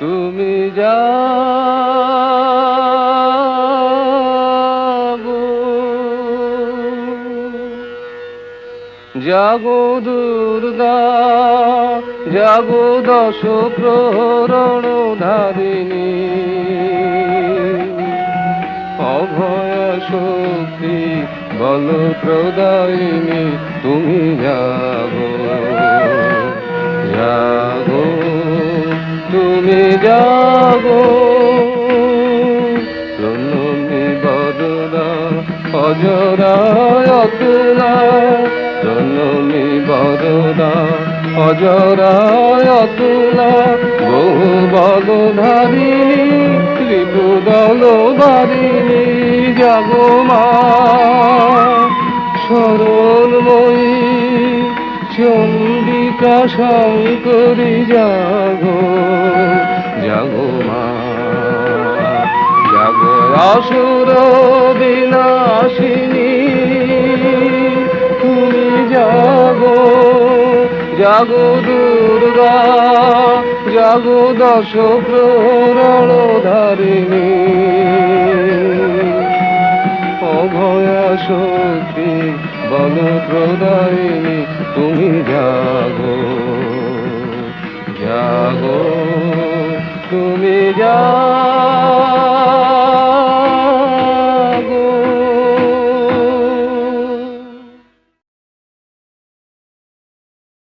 তুমি যাগো জাগো দুর্গা জাগো দশ প্রহরণ ধারিণী অভয় শক্তি বল প্রদায়িনী তুমি যাগো। যাগো প্রণমী বদনা অজরায় অতুলা। প্রণমী বদনা অজরায় অতুলা। বহু বলধারিণী ত্রিপুদল বারিণী, জাগো মা। সরলময়ী চন্ডিকা শঙ্করী, জাগো। জাগো মা, জাগো আসুর বিনাশিনী। তুমি জাগো জাগো দুর্গা, জাগো দশ প্রহরণ ধারিণী অভয়া শক্তি বল প্রদায়িনী তুমি জাগো জাগো তুমি জাগো